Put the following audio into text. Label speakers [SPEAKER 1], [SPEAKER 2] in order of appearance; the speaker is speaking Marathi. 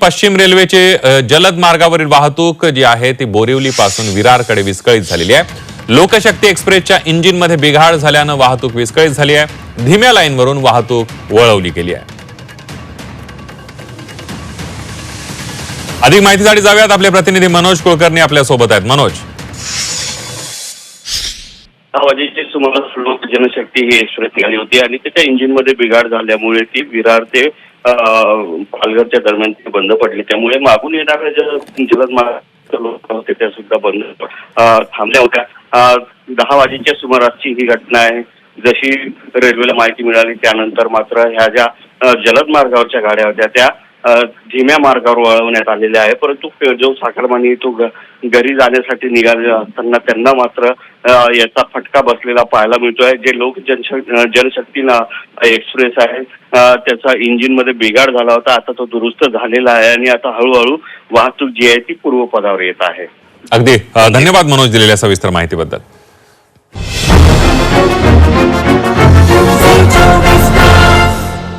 [SPEAKER 1] पश्चिम रेल्वेचे जलद मार्गावरील वाहतूक जी आहे ती बोरिवली पासून विरारकडे विस्कळीत झालेली आहे. लोकशक्ती एक्सप्रेसच्या इंजिनमध्ये बिघाड झाल्यानं वाहतूक विस्कळीत झाली आहे. धीम्या लाईनवरून वाहतूक वळवली गेली आहे. अधिक माहितीसाठी जाऊयात आपले प्रतिनिधी मनोज कुलकर्णी आपल्यासोबत आहेत. मनोज.
[SPEAKER 2] सुमारास लोक जनशक्ती ही एक्सप्रेस निघाली होती आणि त्याच्या इंजिनमध्ये बिघाड झाल्यामुळे ती विरार ते पालघरच्या दरम्यान ते बंद पडली. त्यामुळे मागून येणाऱ्या ज्या जलद मार्ग लोक होते त्या सुद्धा बंद थांबल्या होत्या. दहा वाजेच्या सुमारासची ही घटना आहे. जशी रेल्वेला माहिती मिळाली त्यानंतर मात्र ह्या ज्या जलद मार्गावरच्या गाड्या होत्या त्या धीम्या मार्गावर वळवण्यात आलेले आहे. परंतु जो साखरमानी तो घरी जाण्यासाठी निघाले असताना त्यांना मात्र याचा फटका बसलेला पाहायला मिळतोय. जे लोक जनशक्ती जनशक्ती एक्सप्रेस आहे त्याचा इंजिनमध्ये बिघाड झाला होता. आता तो दुरुस्त झालेला आहे आणि आता हळूहळू वाहतूक जी आहे ती पूर्वपदावर येत आहे.
[SPEAKER 1] अगदी. धन्यवाद मनोज दिलेल्या सविस्तर माहितीबद्दल.